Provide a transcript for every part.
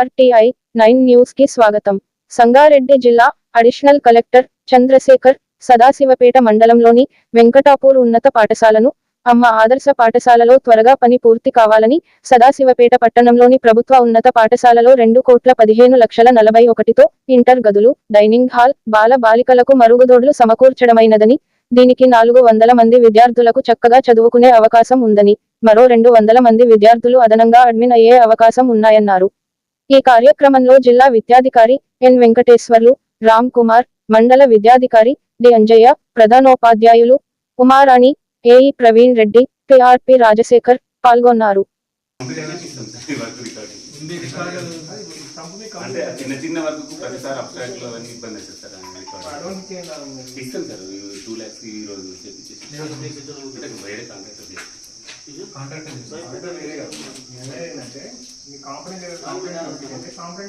RTI nine న్యూస్కి స్వాగతం. సంగారెడ్డి జిల్లా అడిషనల్ కలెక్టర్ చంద్రశేఖర్ సదాశివపేట మండలంలోని వెంకటాపూర్ ఉన్నత పాఠశాలను అమ్మ ఆదర్శ పాఠశాలలో త్వరగా పని పూర్తి కావాలని సదాశివపేట పట్టణంలోని ప్రభుత్వ ఉన్నత పాఠశాలలో రెండు కోట్ల పదిహేను లక్షల నలభై ఒకటితో ఇంటర్ గదులు డైనింగ్ హాల్ బాల బాలికలకు మరుగుదొడ్లు సమకూర్చడమైనదని దీనికి నాలుగు వందల మంది విద్యార్థులకు చక్కగా చదువుకునే అవకాశం ఉందని మరో రెండు వందల మంది విద్యార్థులు అదనంగా అడ్మిన్ అయ్యే అవకాశం ఉన్నాయన్నారు. ఈ కార్యక్రమంలో జిల్లా విద్యాధికారి ఎన్ వెంకటేశ్వర్లు రామ్ కుమార్ మండల విద్యాధికారి డి అంజయ్య ప్రధానోపాధ్యాయులు ఉమారాణి ఏఈ ప్రవీణ్ రెడ్డి పిఆర్పి రాజశేఖర్ పాల్గొన్నారు. అంటే ఆ చిన్న చిన్న వర్క్ ప్రతిసారి అబ్స్ట్రాక్ట్లో అవన్నీ ఇబ్బంది అవుతుంది సార్? రికార్డ్ ఇస్తాం సార్ టూ ల్యాక్స్ ఈ రోజు చేపించేసి వేరే ఏంటంటే మీ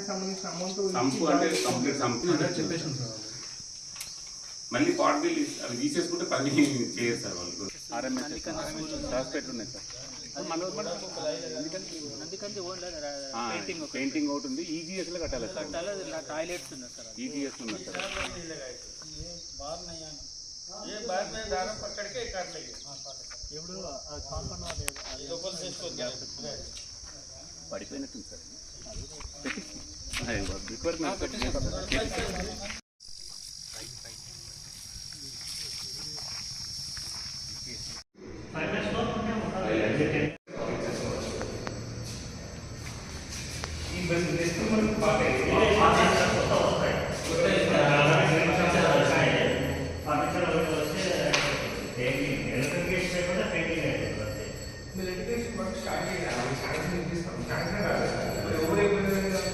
సంబంధించిన అమౌంట్ సంపు అంటే కంప్లీట్ సంపు మళ్ళీ పాట్ బిల్ అవి తీసేసుకుంటే పని చేయరు సార్ వాళ్ళు. ఆర్ఎంఎస్ హాస్పిటల్ ఉన్నాయి సార్ పెయింటింగ్ ఒకటి. ఉంది. ఈజీఎస్లో కట్టాలి సార్. టాయిలెట్స్ ఉన్నాయి సార్. ఈజీఎస్ ఉన్నది సార్. ఇప్పుడు ఆ కాంపౌండ్ వాళ్ళు పడిపోయినట్టుంది సార్ రిక్వైర్మెంట్ మీరు వర్క్ స్టార్ట్ చేయాలి శాంక్షన్ ఇప్పిస్తాం రాదు మరి ఎవరు పెడతారు?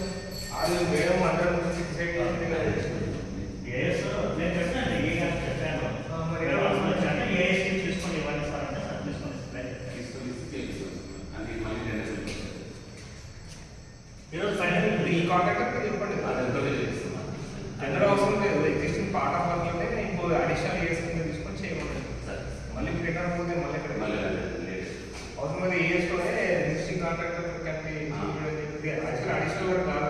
వాళ్ళు మేడం గురించి డిసైడ్ చేసింది కదా అది రెండు ఇప్పుడు ఈ కాంట్రాక్టర్ చెప్పండి టెండర్ అవసరం లేదు conductor can be, uh, additional